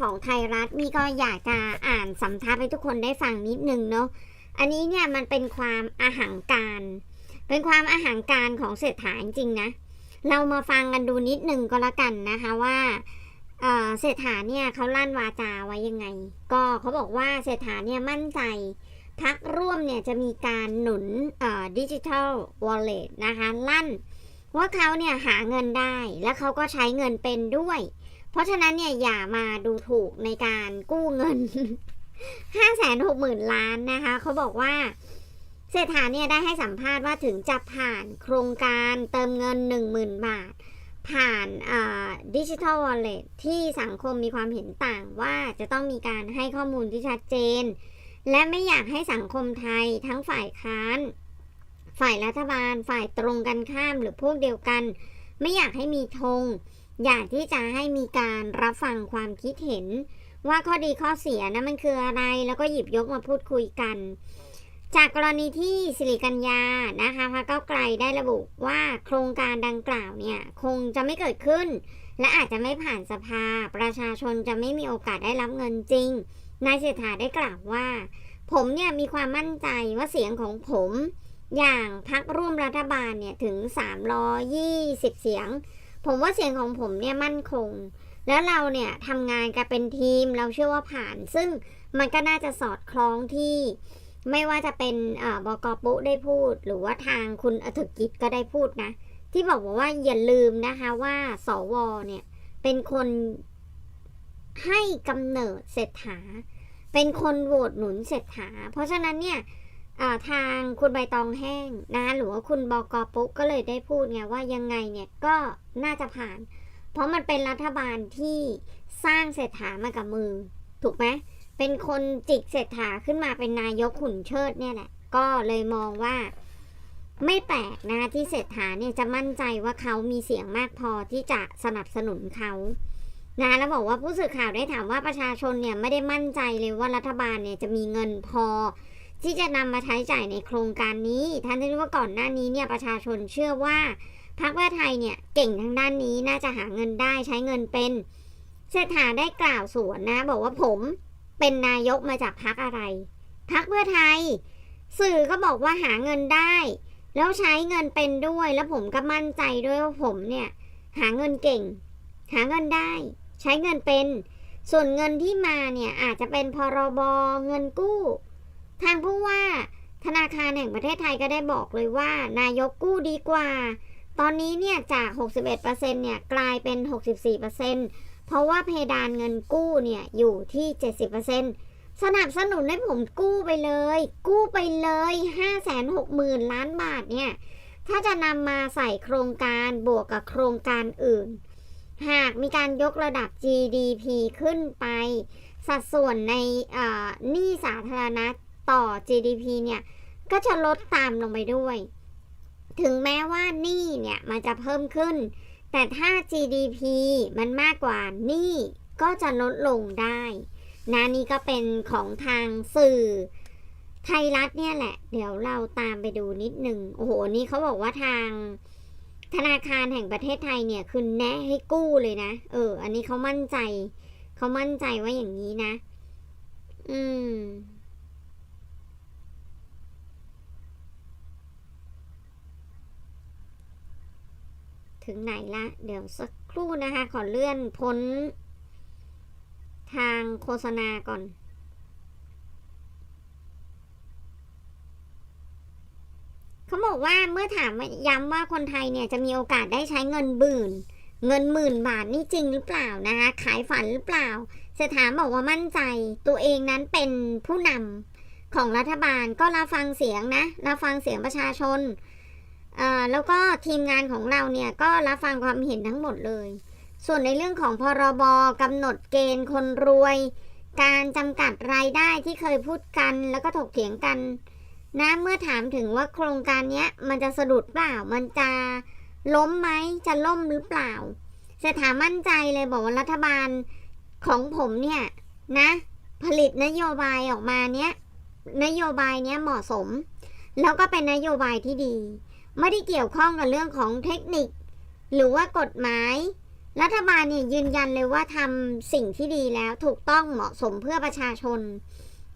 ของไทยรัฐมีก็อยากจะอ่านสำทับให้ทุกคนได้ฟังนิดนึงเนาะอันนี้เนี่ยมันเป็นความอาหังการ เป็นความอาหังการของเศรษฐาจริงนะ เรามาฟังกันดูนิดนึงก็แล้วกันนะคะว่าเอ่อเศรษฐาเนี่ยเขาลั่นวาจาไว้ยังไง ก็เขาบอกว่าเศรษฐาเนี่ยมั่นใจพักร่วมเนี่ยจะมีการหนุนดิจิทัลวอลเล็ตนะคะลั่นว่าเขาเนี่ยหาเงินได้ และเขาก็ใช้เงินเป็นด้วย เพราะฉะนั้นเนี่ยอย่ามาดูถูกในการกู้เงิน 5 6 0 0 0 0 ล้านนะคะ เขาบอกว่าเศรษฐาเนี่ยได้ให้สัมภาษณ์ว่าถึงจะผ่านโครงการเติมเงิน 10,000 บาท ผ่านดิจิทัลวอลเล็ตที่สังคมมีความเห็นต่างว่าจะต้องมีการให้ข้อมูลที่ชัดเจน และไม่อยากให้สังคมไทยทั้งฝ่ายค้าน ฝ่ายรัฐบาล ฝ่ายตรงกันข้ามหรือพวกเดียวกัน ไม่อยากให้มีธง อยากที่จะให้มีการรับฟังความคิดเห็น ว่าข้อดีข้อเสียนะมันคืออะไร แล้วก็หยิบยกมาพูดคุยกัน จากกรณีที่สิริกัญญานะคะพรรคเก้าไกลได้ระบุว่าโครงการดังกล่าวเนี่ยคงจะไม่เกิดขึ้น และอาจจะไม่ผ่านสภา ประชาชนจะไม่มีโอกาสได้รับเงินจริงนายเศรษฐาได้กล่าวว่า ผมเนี่ยมีความมั่นใจว่าเสียงของผม อย่างพักร่วมรัฐบาลเนี่ยถึง 320 เสียง ผมว่าเสียงของผมเนี่ยมั่นคง แล้วเราเนี่ยทำงานกันเป็นทีมเราเชื่อว่าผ่าน ซึ่งมันก็น่าจะสอดคล้องที่ไม่ว่าจะเป็นบกปุได้พูด หรือว่าทางคุณอถึกกิจก็ได้พูดนะ ที่บอกว่าอย่าลืมนะคะว่าสวเนี่ยเป็นคนให้กำเนิดเศรษฐา เป็นคนโหวตหนุนเศรษฐา เพราะฉะนั้นเนี่ย ทางคุณใบตองแห้งนะหรือว่าคุณบกปุ๊กก็เลยได้พูดไงว่ายังไงเนี่ยก็น่าจะผ่าน เพราะมันเป็นรัฐบาลที่สร้างเศรษฐามากับมือ ถูกไหมเป็นคนจิกเศรษฐาขึ้นมาเป็นนายกขุนเชิดเนี่ยแหละ ก็เลยมองว่า ไม่แปลกนะที่เศรษฐาเนี่ยจะมั่นใจว่าเขามีเสียงมากพอที่จะสนับสนุนเขานะแล้วบอกว่าผู้สื่อข่าวได้ถามว่าประชาชนเนี่ยไม่ได้มั่นใจเลยว่ารัฐบาลเนี่ยจะมีเงินพอ ที่จะนำมาใช้จ่ายในโครงการนี้ท่านที่ว่าก่อนหน้านี้เนี่ยประชาชนเชื่อว่าพรรคเพื่อไทยเนี่ยเก่งทางด้านนี้น่าจะหาเงินได้ใช้เงินเป็นเศรษฐาได้กล่าวสวนนะ บอกว่าผมเป็นนายกมาจากพรรคอะไรพรรคเพื่อไทย สื่อก็บอกว่าหาเงินได้ แล้วใช้เงินเป็นด้วยแล้วผมก็มั่นใจด้วยว่าผมเนี่ยหาเงินเก่ง หาเงินได้ ใช้เงินเป็น ส่วนเงินที่มาเนี่ยอาจจะเป็นพรบเงินกู้ ทางผู้ว่าธนาคารแห่งประเทศไทยก็ได้บอกเลยว่า นายกกู้ดีกว่า ตอนนี้เนี่ยจาก 61%เนี่ยกลายเป็น 64%เพราะว่าเพดานเงินกู้เนี่ยอยู่ที่ 70%สนับสนุนให้ผมกู้ไปเลย กู้ไปเลย 560,000 ล้านบาทเนี่ย ถ้าจะนำมาใส่โครงการบวกกับโครงการอื่น หากมีการยกระดับ GDP ขึ้นไป สัดส่วนในหนี้สาธารณะ ต่อ GDP เนี่ย ก็จะลดตามลงไปด้วย ถึงแม้ว่าหนี้เนี่ยมันจะเพิ่มขึ้น แต่ถ้า GDP มันมากกว่าหนี้ก็จะลดลงได้นะนี่ก็เป็นของทางสื่อไทยรัฐเนี่ยแหละ เดี๋ยวเราตามไปดูนิดนึง โอ้โห นี่เขาบอกว่าทางธนาคารแห่งประเทศไทยเนี่ยคือแนะให้กู้เลยนะ เออ อันนี้เขามั่นใจ เขามั่นใจว่าอย่างนี้นะ อืม ถึงไหนละ เดี๋ยวสักครู่นะคะ ขอเลื่อนพ้น ทางโฆษณาก่อน เขาบอกว่าเมื่อถามย้ำว่าคนไทยเนี่ยจะมีโอกาสได้ใช้เงินบื่น เงินหมื่นบาทนี่จริงหรือเปล่านะคะ ขายฝันหรือเปล่าเศรษฐาบอกว่ามั่นใจ ตัวเองนั้นเป็นผู้นำของรัฐบาลก็รับฟังเสียงนะรับฟังเสียงประชาชน แล้วก็ทีมงานของเราเนี่ยก็รับฟังความเห็นทั้งหมดเลย ส่วนในเรื่องของพรบกำหนดเกณฑ์คนรวย การจำกัดรายได้ที่เคยพูดกันแล้วก็ถกเถียงกันนะเมื่อถามถึงว่าโครงการนี้มันจะสะดุดเปล่า มันจะล้มไหมจะล่มหรือเปล่าเศรษฐามั่นใจเลยบอกว่ารัฐบาลของผมเนี่ยนะ ผลิตนโยบายออกมาเนี้ยนโยบายเนี้ยเหมาะสม แล้วก็เป็นนโยบายที่ดี ไม่ได้เกี่ยวข้องกับเรื่องของเทคนิค หรือว่ากฎหมาย รัฐบาลเนี่ยยืนยันเลยว่าทำสิ่งที่ดีแล้วถูกต้องเหมาะสมเพื่อประชาชน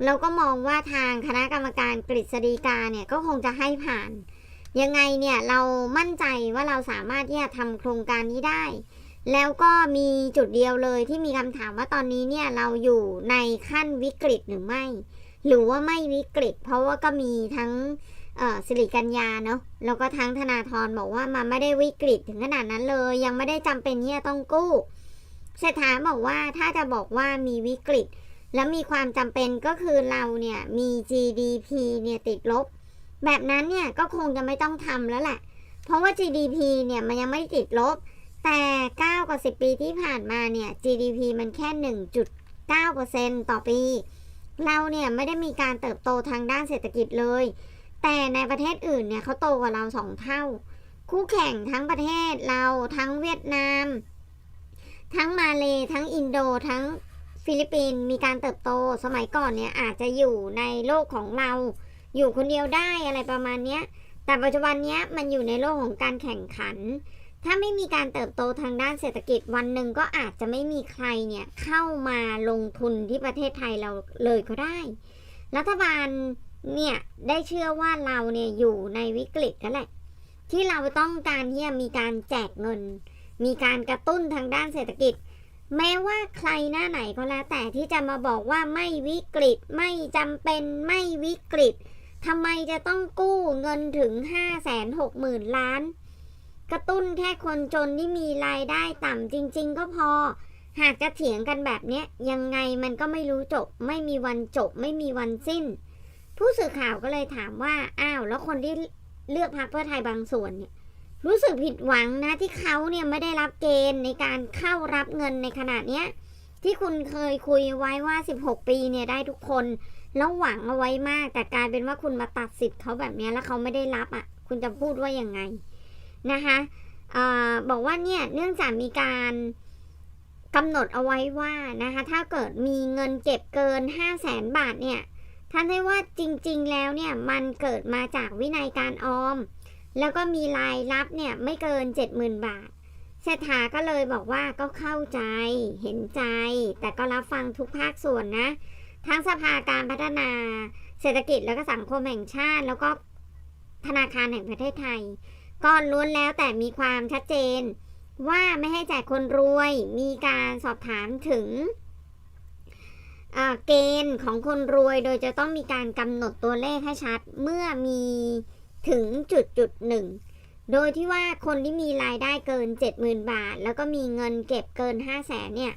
แล้วก็มองว่าทางคณะกรรมการกฤษฎีกาเนี่ยก็คงจะให้ผ่าน ยังไงเนี่ยเรามั่นใจว่าเราสามารถที่จะทำโครงการนี้ได้ แล้วก็มีจุดเดียวเลยที่มีคำถามว่าตอนนี้เนี่ยเราอยู่ในขั้นวิกฤตหรือไม่ หรือว่าไม่วิกฤต เพราะว่าก็มีทั้ง สิริกัญญาเนาะแล้วก็ทั้งธนาธรบอกว่ามันไม่ได้วิกฤตถึงขนาดนั้นเลย ยังไม่ได้จำเป็นที่จะต้องกู้เศรษฐาบอกว่าถ้าจะบอกว่ามีวิกฤต และมีความจำเป็นก็คือเราเนี่ยมี GDP เนี่ยติดลบ แบบนั้นเนี่ยก็คงจะไม่ต้องทำแล้วแหละ เพราะว่า GDP เนี่ยมันยังไม่ติดลบ แต่ 9กับ10 ปีที่ผ่านมาเนี่ย GDP มันแค่ 1.9%ต่อปี เราเนี่ยไม่ได้มีการเติบโตทางด้านเศรษฐกิจเลย แต่ในประเทศอื่นเนี่ยเขาโตกว่าเราสองเท่า คู่แข่งทั้งประเทศเราทั้งเวียดนาม ทั้งมาเลทั้งอินโดทั้งฟิลิปปินส์มีการเติบโตสมัยก่อนเนี่ยอาจจะอยู่ในโลกของเรา อยู่คนเดียวได้อะไรประมาณเนี้ยแต่ปัจจุบันเนี้ยมันอยู่ในโลกของการแข่งขัน ถ้าไม่มีการเติบโตทางด้านเศรษฐกิจวันหนึ่งก็อาจจะไม่มีใครเนี่ยเข้ามาลงทุนที่ประเทศไทยเราเลยก็ได้ รัฐบาล เนี่ยได้เชื่อว่าเราเนี่ยอยู่ในวิกฤตนั่นแหละที่เราต้องการที่จะมีการแจกเงิน มีการกระตุ้นทางด้านเศรษฐกิจ แม้ว่าใครหน้าไหนก็แล้วแต่ที่จะมาบอกว่าไม่วิกฤตไม่จำเป็นไม่วิกฤตทำไมจะต้องกู้เงินถึง 5 6 0 0 0 0 ล้าน กระตุ้นแค่คนจนที่มีรายได้ต่ำจริง ๆ ก็พอ หากจะเถียงกันแบบนี้ยังไงมันก็ไม่รู้จบ ไม่มีวันจบ ไม่มีวันสิ้น ผู้สื่อข่าวก็เลยถามว่า อ้าว แล้วคนที่เลือกพรรคเพื่อไทยบางส่วนเนี่ย รู้สึกผิดหวังนะที่เขาเนี่ยไม่ได้รับเกณฑ์ในการเข้ารับเงินในขณะเนี้ยที่คุณเคยคุยไว้ว่า 16 ปีเนี่ยได้ทุกคน แล้วหวังเอาไว้มาก แต่กลายเป็นว่าคุณมาตัดสิทธิ์เขาแบบนี้แล้วเขาไม่ได้รับอะ คุณจะพูดว่ายังไงนะคะอบอกว่าเนี่ยเนื่องจากมีการกำหนดเอาไว้ว่านะคะถ้าเกิดมีเงินเก็บเกิน 5 0 0แสนบาทเนี่ย ท่านได้ว่าจริงๆ แล้วเนี่ยมันเกิดมาจากวินัยการออม แล้วก็มีรายรับเนี่ยไม่เกิน 70,000 บาทเศรษฐาก็เลยบอกว่าก็เข้าใจเห็นใจ แต่ก็รับฟังทุกภาคส่วนนะ ทั้งสภาการพัฒนาเศรษฐกิจแล้วก็สังคมแห่งชาติ แล้วก็ธนาคารแห่งประเทศไทย ก็ล้วนแล้วแต่มีความชัดเจน ว่าไม่ให้แจกคนรวยมีการสอบถามถึง เกณฑ์ของคนรวยโดยจะต้องมีการกำหนดตัวเลขให้ชัด เมื่อมีถึงจุดจุดหนึ่งโดยที่ว่าคนที่มีรายได้เกิน 70,000 บาท แล้วก็มีเงินเก็บเกิน 5 0 0แสนเนี่ย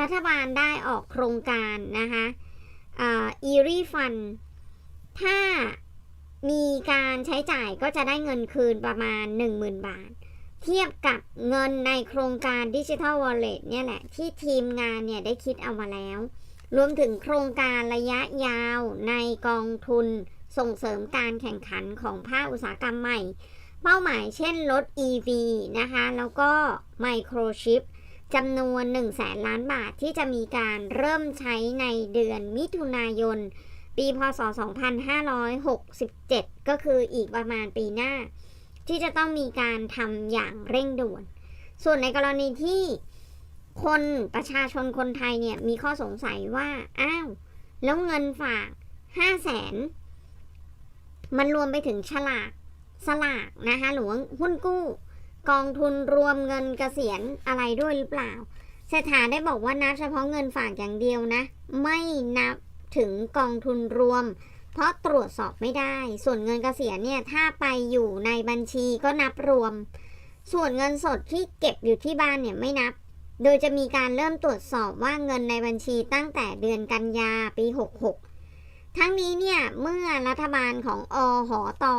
รัฐบาลได้ออกโครงการนะคะอีรีฟัน ถ้ามีการใช้จ่ายก็จะได้เงินคืนประมาณ 10,000 บาท เทียบกับเงินในโครงการดิจิทัลวอลเล็ตเนี่ยแหละ ที่ทีมงานเนี่ยได้คิดเอามาแล้ว รวมถึงโครงการระยะยาวในกองทุนส่งเสริมการแข่งขันของภาคอุตสาหกรรมใหม่ เป้าหมายเช่นรถ EV นะคะ แล้วก็ไมโครชิปจำนวน 1 0 0 0 0แสนล้านบาทที่จะมีการเริ่มใช้ในเดือนมิถุนายน ปีพศ 2567 ก็คืออีกประมาณปีหน้า ที่จะต้องมีการทำอย่างเร่งด่วน ส่วนในกรณีที่ คนประชาชนคนไทยเนี่ยมีข้อสงสัยว่า อ้าว แล้วเงินฝาก5 0 0แสนมันรวมไปถึงฉลากสลากนะคะหรือว่าหุ้นกู้ กองทุนรวมเงินเกษียณอะไรด้วยหรือเปล่าเศรษฐาได้บอกว่านับเฉพาะเงินฝากอย่างเดียวนะ ไม่นับถึงกองทุนรวม เพราะตรวจสอบไม่ได้ ส่วนเงินเกษียณเนี่ยถ้าไปอยู่ในบัญชีก็นับรวม ส่วนเงินสดที่เก็บอยู่ที่บ้านเนี่ยไม่นับ โดยจะมีการเริ่มตรวจสอบว่าเงินในบัญชีตั้งแต่เดือนกันยาปี 66 ทั้งนี้เนี่ยเมื่อรัฐบาลของอหอตอ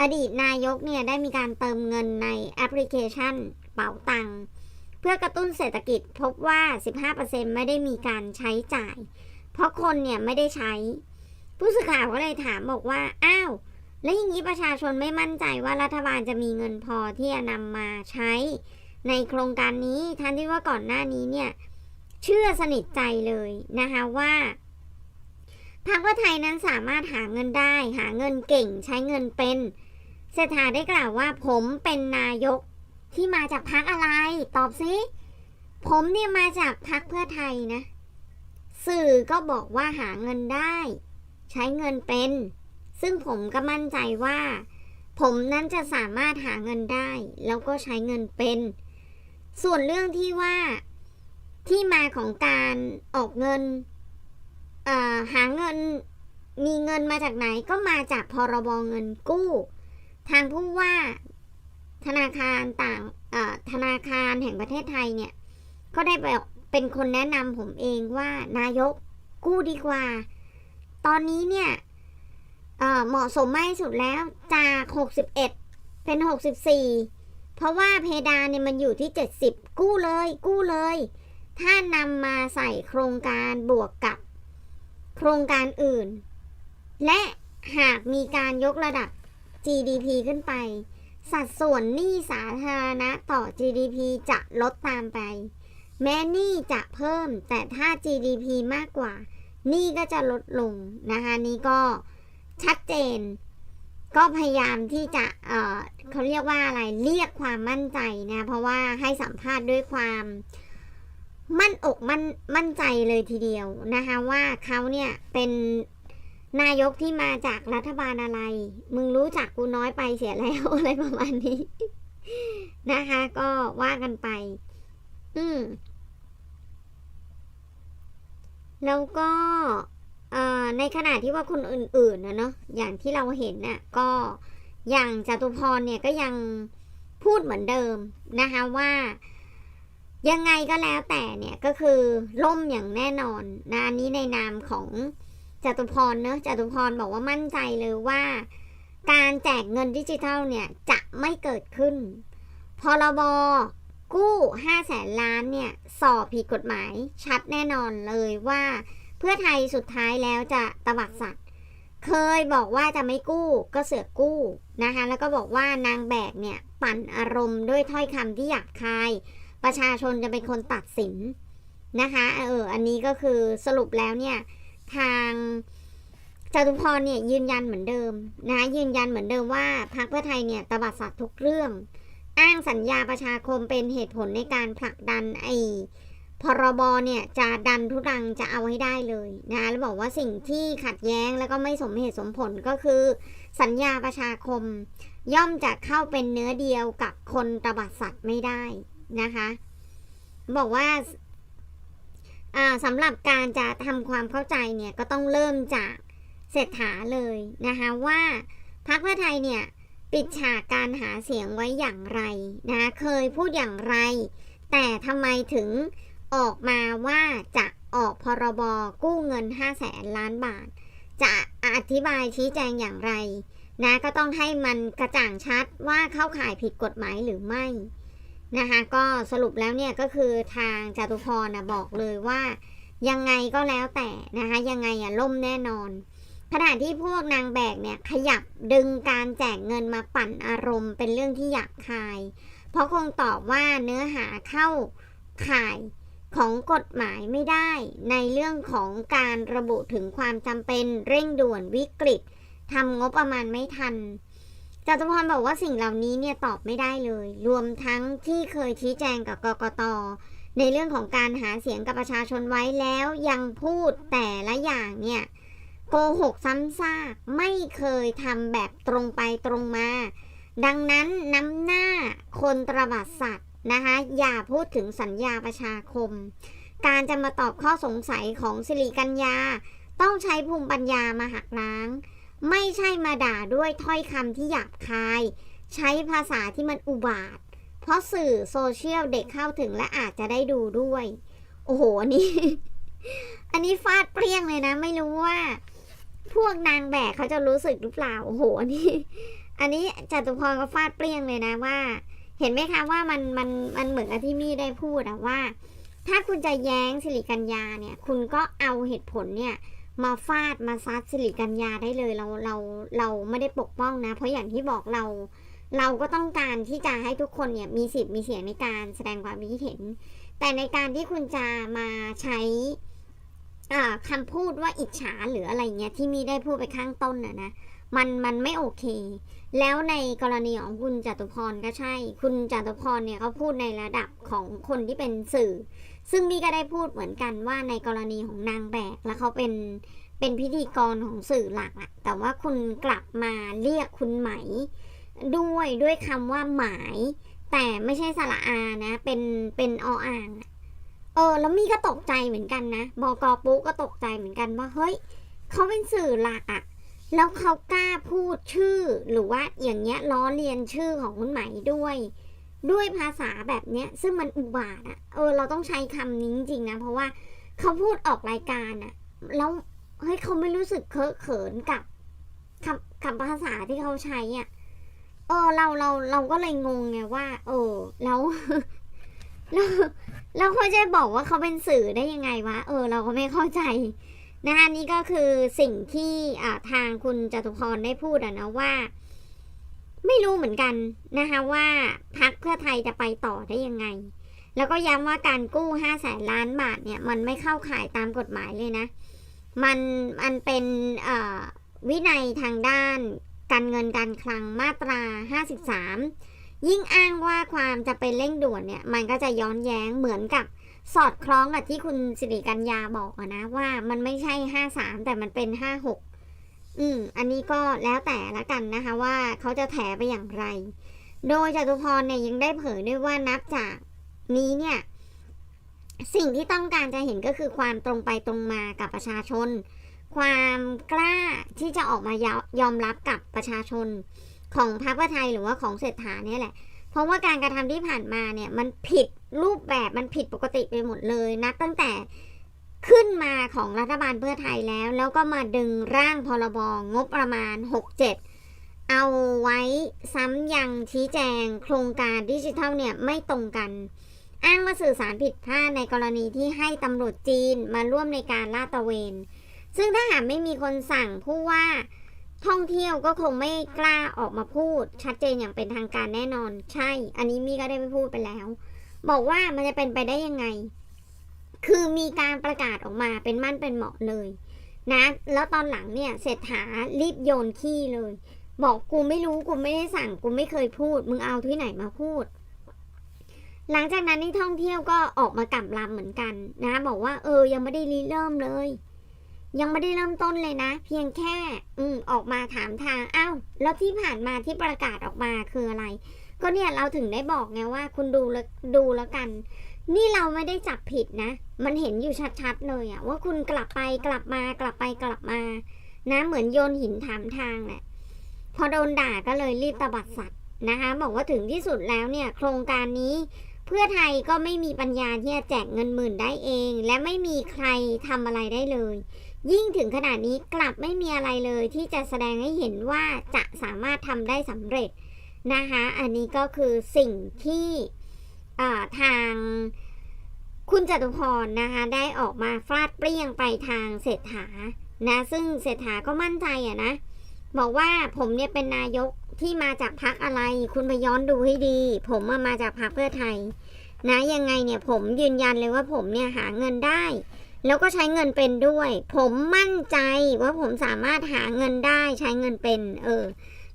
อดีตนายกเนี่ยได้มีการเติมเงินในแอปพลิเคชันเป๋าตังเพื่อกระตุ้นเศรษฐกิจพบว่า 15%ไม่ได้มีการใช้จ่าย เพราะคนเนี่ยไม่ได้ใช้ ผู้สื่อข่าวก็เลยถามบอกว่า อ้าว แล้วอย่างนี้ประชาชนไม่มั่นใจว่ารัฐบาลจะมีเงินพอที่จะนำมาใช้ ในโครงการนี้ทันที่ว่าก่อนหน้านี้เนี่ยเชื่อสนิทใจเลยนะคะว่าพรรคเพื่อไทยนั้นสามารถหาเงินได้ หาเงินเก่งใช้เงินเป็นเศรษฐาได้กล่าวว่า ผมเป็นนายกที่มาจากพรรคอะไร ตอบซิผมเนี่ยมาจากพรรคเพื่อไทยนะ สื่อก็บอกว่าหาเงินได้ ใช้เงินเป็น ซึ่งผมก็มั่นใจว่า ผมนั้นจะสามารถหาเงินได้ แล้วก็ใช้เงินเป็น ส่วนเรื่องที่ว่าที่มาของการออกเงินหาเงินมีเงินมาจากไหนก็มาจากพรบเงินกู้ ทางผู้ว่าธนาคารต่างธนาคารแห่งประเทศไทยเนี่ย ก็ได้แบบเป็นคนแนะนำผมเองว่านายกกู้ดีกว่า ตอนนี้เนี่ยเเหมาะสมมากที่สุดแล้วจาก 61 เป็น 64 เพราะว่าเพดานเนี่ยมันอยู่ที่ 70 กู้เลย กู้เลย ถ้านำมาใส่โครงการบวกกับ โครงการอื่น และหากมีการยกระดับ GDP ขึ้นไป สัดส่วนหนี้สาธารณะต่อ GDP จะลดตามไป แม้หนี้จะเพิ่ม แต่ถ้า GDP มากกว่าหนี้ก็จะลดลงนะคะนี่ก็ชัดเจน ก็พยายามที่จะเเขาเรียกว่าอะไรเรียกความมั่นใจนะเพราะว่าให้สัมภาษณ์ด้วยความมั่นอกมั่นมั่นใจเลยทีเดียวนะคะว่าเขาเนี่ยเป็นนายกที่มาจากรัฐบาลอะไร มึงรู้จักกูน้อยไปเสียแล้วอะไรประมาณนี้นะคะ ก็ว่ากันไป อืม แล้วก็ ในขณะที่ว่าคนอื่นๆนะเนาะอย่างที่เราเห็นน่ะก็อย่างจตุพรเนี่ยก็ยังพูดเหมือนเดิมนะคะว่ายังไงก็แล้วแต่เนี่ยก็คือล่มอย่างแน่นอนนะอันนี้ในนามของจตุพรเนอะจตุพรบอกว่ามั่นใจเลยว่า การแจกเงินดิจิทัลเนี่ยจะไม่เกิดขึ้นพรบกู้5แสนล้านเนี่ยสอบผิดกฎหมายชัดแน่นอนเลยว่า เพื่อไทยสุดท้ายแล้วจะตบัดสัตว์ เคยบอกว่าจะไม่กู้ก็เสือกกู้นะคะ แล้วก็บอกว่านางแบกเนี่ยปั่นอารมณ์ด้วยถ้อยคำที่หยาบคาย ประชาชนจะเป็นคนตัดสินนะคะเอออันนี้ก็คือสรุปแล้วเนี่ยทางจตุพรเนี่ยยืนยันเหมือนเดิมนะยืนยันเหมือนเดิมว่าพรรคเพื่อไทยเนี่ยตบัดสัตว์ทุกเรื่อง อ้างสัญญาประชาคมเป็นเหตุผลในการผลักดันไอ้ พรบเนี่ยจะดันทุรังจะเอาให้ได้เลยนะแล้วบอกว่าสิ่งที่ขัดแย้งแล้วก็ไม่สมเหตุสมผลก็คือ สัญญาประชาคม ย่อมจะเข้าเป็นเนื้อเดียวกับคนตบัดสัตว์ไม่ได้นะคะ บอกว่าอ่าสำหรับการจะทำความเข้าใจเนี่ยก็ต้องเริ่มจากเศรษฐาเลยนะคะว่าพรรคเพื่อไทยเนี่ยปิดฉากการหาเสียงไว้อย่างไรนะเคยพูดอย่างไร แต่ทำไมถึง ออกมาว่าจะออกพรบกู้เงิน 5 0 0แสนล้านบาท จะอธิบายชี้แจงอย่างไร นะก็ต้องให้มันกระจ่างชัดว่าเข้าข่ายผิดกฎหมายหรือไม่นะคะก็สรุปแล้วเนี่ยก็คือทางจตุพรนะบอกเลยว่า ยังไงก็แล้วแต่นะคะยังไงอะล่มแน่นอนขณะที่พวกนางแบกเนี่ยขยับดึงการแจกเงินมาปั่นอารมณ์เป็นเรื่องที่หยาบคาย เพราะคงตอบว่าเนื้อหาเข้าข่าย ของกฎหมายไม่ได้ในเรื่องของการระบุถึงความจำเป็นเร่งด่วนวิกฤตทำงบประมาณไม่ทันจตุพรบอกว่าสิ่งเหล่านี้เนี่ยตอบไม่ได้เลย รวมทั้งที่เคยชี้แจงกับกกต ในเรื่องของการหาเสียงกับประชาชนไว้แล้วยังพูดแต่ละอย่างเนี่ยโกหกซ้ำซากไม่เคยทำแบบตรงไปตรงมา ดังนั้นน้ำหน้าคนตระบัดสัตว์ นะคะอย่าพูดถึงสัญญาประชาคม การจะมาตอบข้อสงสัยของสิริกัญญา ต้องใช้ภูมิปัญญามาหักล้าง ไม่ใช่มาด่าด้วยถ้อยคำที่หยาบคาย ใช้ภาษาที่มันอุบาท เพราะสื่อโซเชียลเด็กเข้าถึงและอาจจะได้ดูด้วย โอ้โหอันนี้ อันนี้ฟาดเปรี้ยงเลยนะ ไม่รู้ว่า พวกนางแบกเขาจะรู้สึกหรือเปล่า โอ้โหอันนี้ อันนี้จตุพรก็ฟาดเปรี้ยงเลยนะว่า เห็นไหมคะว่ามันมันมันเหมือนที่มี่ได้พูดอะว่า ถ้าคุณจะแย้งสิริกัญญาเนี่ย คุณก็เอาเหตุผลเนี่ยมาฟาดมาซัดสิริกัญญาได้เลยเราเราเราไม่ได้ปกป้องนะ เพราะอย่างที่บอกเรา เราก็ต้องการที่จะให้ทุกคนเนี่ยมีสิทธิ์มีเสียงในการแสดงความคิดเห็น แต่ในการที่คุณจะมาใช้อ่าคำพูดว่าอิจฉาหรืออะไรเงี้ยที่มีได้พูดไปข้างต้นน่ะนะ มันมันไม่โอเค แล้วในกรณีของคุณจตุพรก็ใช่ คุณจตุพรเนี่ยเขาพูดในระดับของคนที่เป็นสื่อ ซึ่งนี่ก็ได้พูดเหมือนกันว่าในกรณีของนางแบกแล้วเขาเป็นเป็นพิธีกรของสื่อหลักอะแต่ว่าคุณกลับมาเรียกคุณไหม ด้วยด้วยคำว่าหมาย แต่ไม่ใช่สระอานะ เป็นเป็นออ่างเออแล้วมี่ก็ตกใจเหมือนกันนะ บกปุ๊ก็ตกใจเหมือนกันว่าเฮ้ยเขาเป็นสื่อหลักอะ แล้วเขากล้าพูดชื่อ หรือว่าอย่างเงี้ยล้อเลียนชื่อของคุณไหมด้วย ด้วยภาษาแบบเนี้ย ซึ่งมันอุบาทอะเออ เราต้องใช้คำนี้จริงๆนะ เพราะว่าเขาพูดออกรายการอะแล้วเฮ้ยเขาไม่รู้สึกเคอะเขินกับคำคำภาษาที่เขาใช้อะเออเราเราเราก็เลยงงไงว่า เออ แล้วแล้วเราเขาจะบอกว่าเขาเป็นสื่อได้ยังไงวะ เออ เราก็ไม่เข้าใจ นะคะนี่ก็คือสิ่งที่ทางคุณจตุพรได้พูดนะว่า ไม่รู้เหมือนกันนะคะว่าพักเพื่อไทยจะไปต่อได้ยังไง แล้วก็ย้ำว่าการกู้ห้าแสนล้านบาทเนี่ยมันไม่เข้าข่ายตามกฎหมายเลยนะ มันมันเป็นวินัยทางด้านการเงินการคลังมาตรา 53 ยิ่งอ้างว่าความจะเป็นเร่งด่วนเนี่ยมันก็จะย้อนแย้งเหมือนกับ สอดคล้องกับที่คุณสิริกัญญาบอกนะว่ามันไม่ใช่53แต่มันเป็น56อืม อันนี้ก็แล้วแต่ละกันนะคะว่าเขาจะแถไปอย่างไร โดยจตุพรเนี่ยยังได้เผยด้วยว่านับจากนี้เนี่ย สิ่งที่ต้องการจะเห็นก็คือความตรงไปตรงมากับประชาชน ความกล้าที่จะออกมายอยอมรับกับประชาชน ของพรรคเพื่อไทยหรือว่าของเศรษฐาเนี่ยแหละ เพราะว่าการกระทำที่ผ่านมาเนี่ยมันผิด รูปแบบมันผิดปกติไปหมดเลยนับตั้งแต่ขึ้นมาของรัฐบาลเพื่อไทยแล้ว แล้วก็มาดึงร่างพรบงบประมาณ 67 เอาไว้ซ้ำยังชี้แจง โครงการดิจิทัลเนี่ยไม่ตรงกัน อ้างว่าสื่อสารผิดพลาดในกรณีที่ให้ตำรวจจีนมาร่วมในการลาดตระเวน ซึ่งถ้าหากไม่มีคนสั่งผู้ว่าท่องเที่ยวก็คงไม่กล้าออกมาพูด ชัดเจนอย่างเป็นทางการแน่นอน ใช่ อันนี้มีก็ได้ไปพูดไปแล้ว บอกว่ามันจะเป็นไปได้ยังไง คือมีการประกาศออกมาเป็นมั่นเป็นเหมาะเลยนะ แล้วตอนหลังเนี่ยเศรษฐารีบโยนขี้เลย บอกกูไม่รู้กูไม่ได้สั่งกูไม่เคยพูด มึงเอาที่ไหนมาพูด หลังจากนั้นนี่ท่องเที่ยวก็ออกมากลับลำเหมือนกันนะ บอกว่าเออยังไม่ได้ริเริ่มเลย ยังไม่ได้เริ่มต้นเลยนะ เพียงแค่ อืมออกมาถามทางอ้าวแล้วที่ผ่านมาที่ประกาศออกมาคืออะไร ก็เนี่ยเราถึงได้บอกไงว่า คุณดูแล้วดูแล้วกัน นี่เราไม่ได้จับผิดนะ มันเห็นอยู่ชัดๆเลยอะว่าคุณกลับไปกลับมากลับไปกลับมา นะเหมือนโยนหินถามทางแหละพอโดนด่าก็เลยรีบตบัดสัตว์นะคะ บอกว่าถึงที่สุดแล้วเนี่ย โครงการนี้เพื่อไทยก็ไม่มีปัญญาที่จะแจกเงินหมื่นได้เอง และไม่มีใครทำอะไรได้เลย ยิ่งถึงขนาดนี้กลับไม่มีอะไรเลยที่จะแสดงให้เห็นว่าจะสามารถทำได้สำเร็จ นะคะอันนี้ก็คือสิ่งที่ทางคุณจตุพรนะคะได้ออกมาฟาดเปรี้ยงไปทางเศรษฐานะซึ่งเศรษฐาก็มั่นใจอะนะบอกว่าผมเนี่ยเป็นนายกที่มาจากพรรคอะไร คุณไปย้อนดูให้ดี ผมมามาจากพรรคเพื่อไทย นะยังไงเนี่ยผมยืนยันเลยว่าผมเนี่ยหาเงินได้ แล้วก็ใช้เงินเป็นด้วย ผมมั่นใจว่าผมสามารถหาเงินได้ใช้เงินเป็น เออ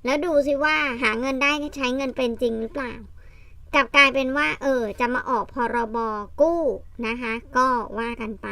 แล้วดูซิว่าหาเงินได้ใช้เงินเป็นจริงหรือเปล่า กลับกลายเป็นว่า เออ จะมาออกพรบกู้นะคะ ก็ว่ากันไป